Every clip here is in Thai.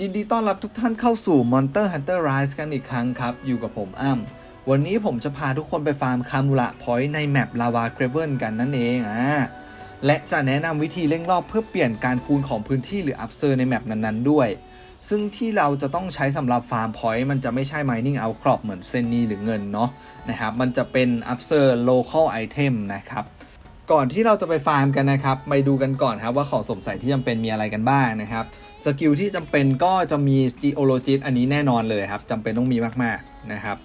ยินดีต้อนรับทุกท่านเข้าสู่ Monster Hunter Rise กันอีกครั้งครับ อยู่กับผมอ้ำวันนี้ผมจะพาทุกคนไปฟาร์มคามูระพอยต์ในแมปลาวาเกรเว n กันนั่นเองอ่าและจะแนะนำวิธีเร่งรอบเพื่อเปลี่ยนการคูณของพื้นที่หรืออัพเซอร์ในแมปนั้นๆด้วย ซึ่งที่เราจะต้องใช้สำหรับฟาร์มพอยต์มันจะไม่ใช่ mining out crop เหมือนเซนนีหรือเงินเนาะนะครับ มันจะเป็น up s e r local item นะครับ ก่อนที่เราจะไปฟาร์มกันนะครับไปดูกันก่อนครับว่าของสงสัยที่จำเป็นมีอะไรกันบ้างนะครับสกิลที่จำเป็นก็จะมี geologist อันนี้แน่นอนเลยครับจำเป็นต้องมีมากๆนะครับ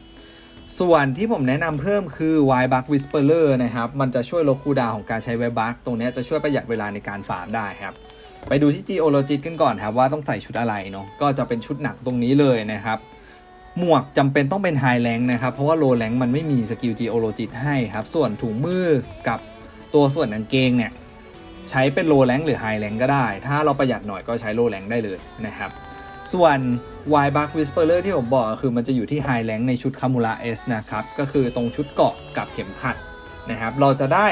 ส่วนที่ผมแนะนำเพิ่มคือ w i bug whisperer นะครับ มันจะช่วยลดคูดาวของการใช้ w i bug ตรงนี้จะช่วยประหยัดเวลาในการฟาร์มได้ครับ ไปดูที่ geologist กันก่อนครับว่าต้องใส่ชุดอะไรเนาะก็จะเป็นชุดหนักตรงนี้เลยนะครับหมวกจำเป็นต้องเป็น high rank นะครับ เพราะว่า low rank มันไม่มีสกิล geologist ให้ครับ ส่วนถุงมือกับ ตัวส่วนกางเกงเนี่ยใช้เป็น low rank หรือ high rank ก็ได้ ถ้าเราประหยัดหน่อยก็ใช้ low rank ได้เลยนะครับ ส่วน Y Bug Whisperer ที่ผมบอกคือมันจะอยู่ที่ High Rank ในชุด Kamura S นะครับ ก็คือตรงชุดเกาะกับเข็มขัดนะครับ เราจะได้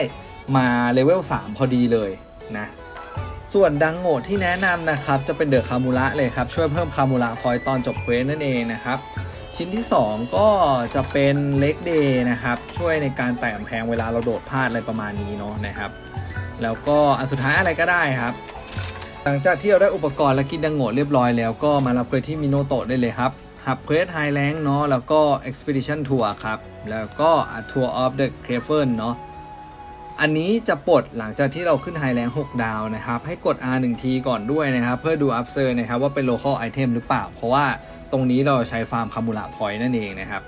มาเลเวล 3 พอดีเลยนะ ส่วนดังโง่ที่แนะนำนะครับ จะเป็นเดอะคามูระเลยครับ ช่วยเพิ่มคามูระพอยตอนจบเควสนั่นเองนะครับ ชิ้นที่ 2 ก็จะเป็นเล็กเดย์นะครับ ช่วยในการแตะกำแพงเวลาเราโดดพลาดอะไรประมาณนี้เนาะนะครับ แล้วก็อันสุดท้ายอะไรก็ได้ครับ หลังจากที่เราได้อุปกรณ์และกินดังโง่เรียบร้อยแล้วก็มารับเควสที่มิโนโตะได้เลยครับฮับเควสไฮแลงเนาะแล้วก็ Expedition Tour ครับ แล้วก็ A Tour of the c r a v e n เนาะ อันนี้จะปลดหลังจากที่เราขึ้นไฮแลง6 ดาวนะครับ ให้กด R 1ทีก่อนด้วยนะครับ เพื่อดูอัพเซอร์นะครับว่าเป็น local item หรือเปล่า เพราะว่าตรงนี้เราใช้ฟาร์มคามูระพอยต์นั่นเองนะครับ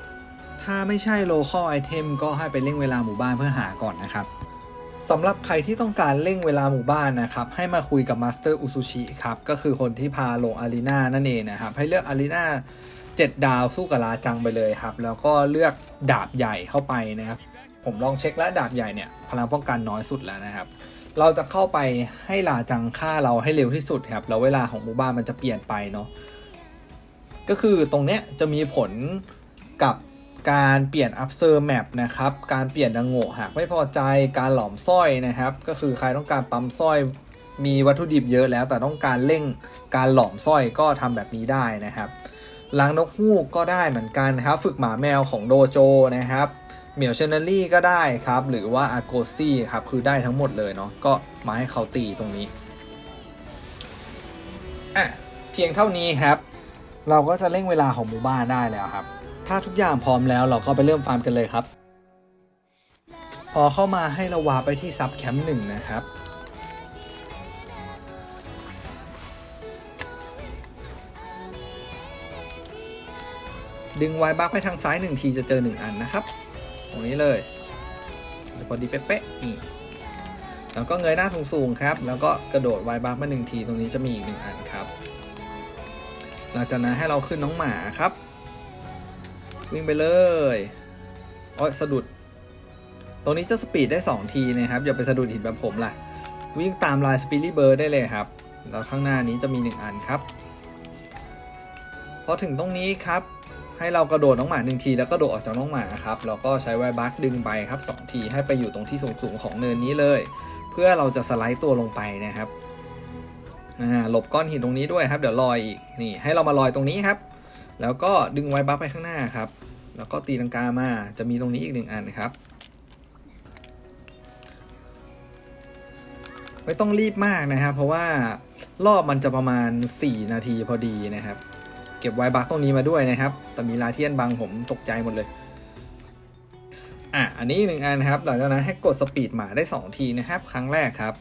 ถ้าไม่ใช่ local item ก็ให้ไปเร่งเวลาหมู่บ้านเพื่อหาก่อนนะครับสำหรับใครที่ต้องการเร่งเวลาหมู่บ้านนะครับ ให้มาคุยกับมาสเตอร์อุซุชิครับ ก็คือคนที่พาลงอารีนานั่นเองนะครับ ให้เลือกอารีนา7ดาวสู้กับลาจังไปเลยครับ แล้วก็เลือกดาบใหญ่เข้าไปนะครับ ผมลองเช็คแล้วดาบใหญ่เนี่ยพลังป้องกันน้อยสุดแล้วนะครับ เราจะเข้าไปให้ลาจังฆ่าเราให้เร็วที่สุดครับแล้วเวลาของหมู่บ้านมันจะเปลี่ยนไปเนาะก็คือตรงเนี้ยจะมีผลกับการเปลี่ยนอัพเซอร์แมปนะครับ การเปลี่ยนดังโง่หากไม่พอใจการหลอมสร้อยนะครับ ก็คือใครต้องการปั๊มสร้อยมีวัตถุดิบเยอะแล้ว แต่ต้องการเร่งการหลอมสร้อยก็ทำแบบนี้ได้นะครับล้างนกฮูกก็ได้เหมือนกันครับ ฝึกหมาแมวของโดโจนะครับ เหมียวเชนเนอรี่ก็ได้ครับ หรือว่าอาโกซี่ครับคือได้ทั้งหมดเลยเนาะก็มาให้เขาตีตรงนี้อะเพียงเท่านี้ครับ เราก็จะเร่งเวลาของหมู่บ้านได้แล้วครับ ถ้าทุกอย่างพร้อมแล้วเราก็ไปเริ่มฟาร์มกันเลยครับ พอเข้ามาให้เราวาร์ไปที่ซับแคมป์หนึ่งนะครับดึงไวบักไปทางซ้ายหนึ่งทีจะเจอหนึ่งอันนะครับ ตรงนี้เลยพอดีเป๊ะๆนี่แล้วก็เงยหน้าสูงๆครับ แล้วก็กระโดดไวบักมาหนึ่งที ตรงนี้จะมีอีกหนึ่งอันครับ หลังจากนั้นให้เราขึ้นน้องหมาครับ วิ่งไปเลยโอ้ยสะดุด ตรงนี้จะสปีดได้ 2 ทีนะครับ อย่าไปสะดุดหินแบบผมล่ะ วิ่งตามลายสปีดลี่เบิร์ดได้เลยครับ แล้วข้างหน้านี้จะมี 1 อันครับ พอถึงตรงนี้ครับ ให้เรากระโดดน้องหมาหนึ่งทีแล้วก็โดดออกจากน้องหมาครับแล้วก็ใช้ไวบักดึงไปครับ2ทีให้ไปอยู่ตรงที่สูงๆของเนินนี้เลย เพื่อเราจะสไลด์ตัวลงไปนะครับอ่าหลบก้อนหินตรงนี้ด้วยครับ เดี๋ยวลอยอีกนี่ให้เรามาลอยตรงนี้ครับ แล้วก็ดึงไวบัฟไปข้างหน้าครับ แล้วก็ตีลังกามาจะมีตรงนี้อีกหนึ่งอันครับไม่ต้องรีบมากนะครับ เพราะว่ารอบมันจะประมาณ 4 นาทีพอดีนะครับ เก็บไวบัฟตรงนี้มาด้วยนะครับ แต่มีลาเทียนบังผมตกใจหมดเลย อะ อันนี้หนึ่งอันครับ หลังจากนั้นให้กดสปีดหมาได้ 2 ทีนะครับ ครั้งแรกครับ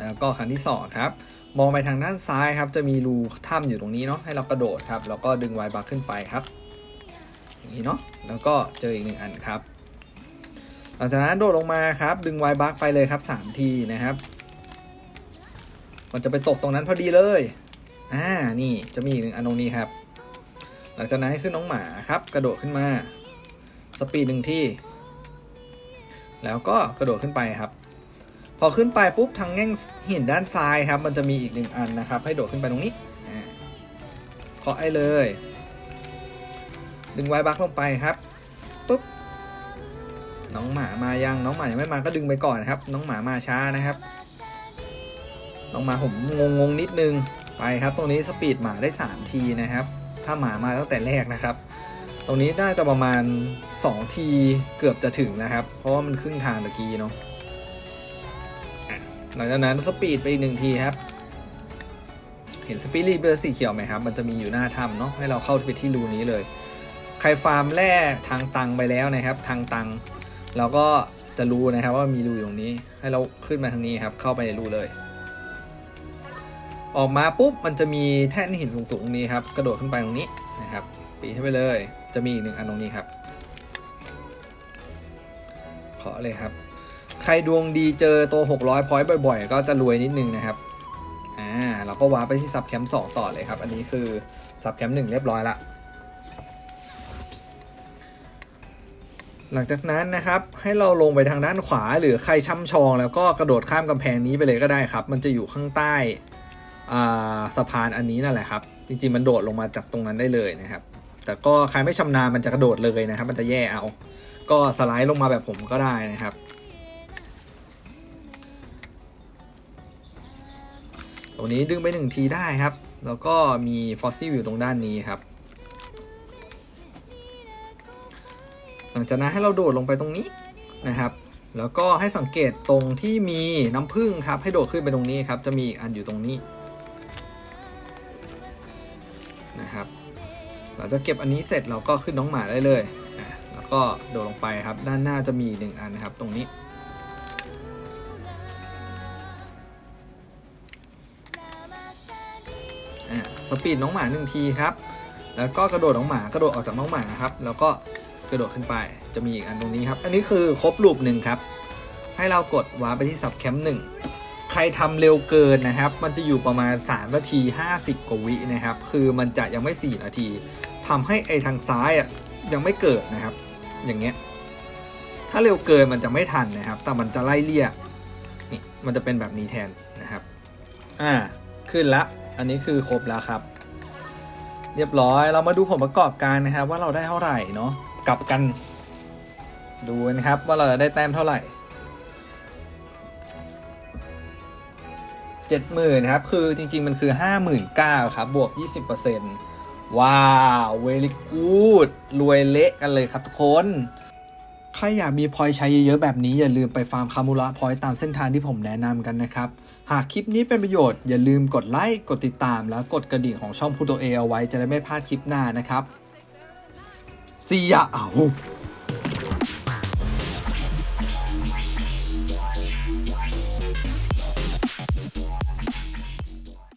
แล้วก็ครั้งที่ 2 ครับ มองไปทางด้านซ้ายครับ จะมีรูถ้ำอยู่ตรงนี้เนาะ ให้เรากระโดดครับ แล้วก็ดึงไวบักขึ้นไปครับ อย่างนี้เนาะ แล้วก็เจออีกหนึ่งอันครับ หลังจากนั้นโดดลงมาครับ ดึงไวบักไปเลยครับ3ทีนะครับมันจะไปตกตรงนั้นพอดีเลย อ่านี่จะมีอีกหนึ่งอันตรงนี้ครับ หลังจากนั้นให้ขึ้นน้องหมาครับ กระโดดขึ้นมาสปีดหนึ่งที่ แล้วก็กระโดดขึ้นไปครับ พอขึ้นไปปุ๊บทางแง่งหินด้านซ้ายครับ มันจะมีอีกหนึ่งอันนะครับ ให้โดดขึ้นไปตรงนี้เคาะไอ้เลย ดึงไวบักลงไปครับปุ๊บน้องหมามายังน้องหมายังไม่มาก็ดึงไปก่อนครับ น้องหมามาช้านะครับ น้องหมาผมงงงนิดนึง ไปครับตรงนี้สปีดหมาได้ 3 ทีนะครับ ถ้าหมามาตั้งแต่แรกนะครับ ตรงนี้น่าจะประมาณ 2 ทีเกือบจะถึงนะครับ เพราะว่ามันครึ่งทางตะกี้เนาะหลังจากนั้นสปีดไปอีกหนึ่งทีครับ เห็นสปีดรีเบอร์สีเขียวไหมครับ มันจะมีอยู่หน้าถ้ำเนาะให้เราเข้าไปที่รูนี้เลย ใครฟาร์มแร่ทางตังไปแล้วนะครับ ทางตังเราก็จะรู้นะครับว่ามีรูอยู่ตรงนี้ ให้เราขึ้นมาทางนี้ครับ เข้าไปในรูเลย ออกมาปุ๊บมันจะมีแท่นหินสูงๆนี้ครับกระโดดขึ้นไปตรงนี้นะครับปีนขึ้ไปเลยจะมีอีกหนึ่งอันตรงนี้ครับ ขอเลยครับ ใครดวงดีเจอตัว 600 พอยต์บ่อยๆ ก็จะรวยนิดนึงนะครับอ่าเราก็ว้าไปที่ซับแคมป์2ต่อเลยครับ อันนี้คือซับแคมป์1เรียบร้อยละหลังจากนั้นนะครับให้เราลงไปทางด้านขวาหรือใครช่ำชอง แล้วก็กระโดดข้ามกำแพงนี้ไปเลยก็ได้ครับ มันจะอยู่ข้างใต้ สะพานอันนี้นั่นแหละครับ จริงๆมันโดดลงมาจากตรงนั้นได้เลยนะครับ แต่ก็ใครไม่ชำนาญมันจะกระโดดเลยนะครับ มันจะแย่เอา ก็สไลด์ลงมาแบบผมก็ได้นะครับตรงนี้ดึงไปหนึ่งทีได้ครับ แล้วก็มีฟอสซิลอยู่ตรงด้านนี้ครับ หลังจากนั้นให้เราโดดลงไปตรงนี้นะครับ แล้วก็ให้สังเกตตรงที่มีน้ำผึ้งครับ ให้โดดขึ้นไปตรงนี้ครับ จะมีอีกอันอยู่ตรงนี้ นะครับ หลังจากเก็บอันนี้เสร็จเราก็ขึ้นน้องหมาได้เลยอะแล้วก็โดดลงไปครับ ด้านหน้าจะมีหนึ่งอันนะครับ ตรงนี้อะสปีดน้องหมาหนึ่งทีครับ แล้วก็กระโดดน้องหมากระโดดออกจากน้องหมาครับ แล้วก็กระโดดขึ้นไป จะมีอีกอันตรงนี้ครับ อันนี้คือครบลูปหนึ่งครับ ให้เรากดวาร์ปไปที่สับแคมป์หนึ่ง ใครทำเร็วเกินนะครับ มันจะอยู่ประมาณ 3 นาที 50 กว่าวินะครับ คือมันจะยังไม่ 4 นาทีทำให้ไอทางซ้ายอะยังไม่เกิดนะครับ อย่างเงี้ย ถ้าเร็วเกินมันจะไม่ทันนะครับ แต่มันจะไล่เลี่ยนี่มันจะเป็นแบบนี้แทนนะครับ อ่า ขึ้นละ อันนี้คือครบแล้วครับ เรียบร้อย เรามาดูผลประกอบการนะครับ ว่าเราได้เท่าไหร่เนาะ กลับกัน ดูนะครับว่าเราจะได้แต้มเท่าไหร่ เจ็ดหมื่นครับคือจริง ๆ มันคือห้าหมื่นเก้าครับบวกยี่สิบเปอร์เซ็นต์ว้าวเวลิกูดรวยเละกันเลยครับทุกคน ใครอยากมีพอยใช้เยอะๆแบบนี้อย่าลืมไปฟาร์มคามูระพอยตามเส้นทางที่ผมแนะนำกันนะครับ หากคลิปนี้เป็นประโยชน์อย่าลืมกดไลค์กดติดตามแล้วกดกระดิ่งของช่องพูโตเอเอาไว้จะได้ไม่พลาดคลิปหน้านะครับซียะเอา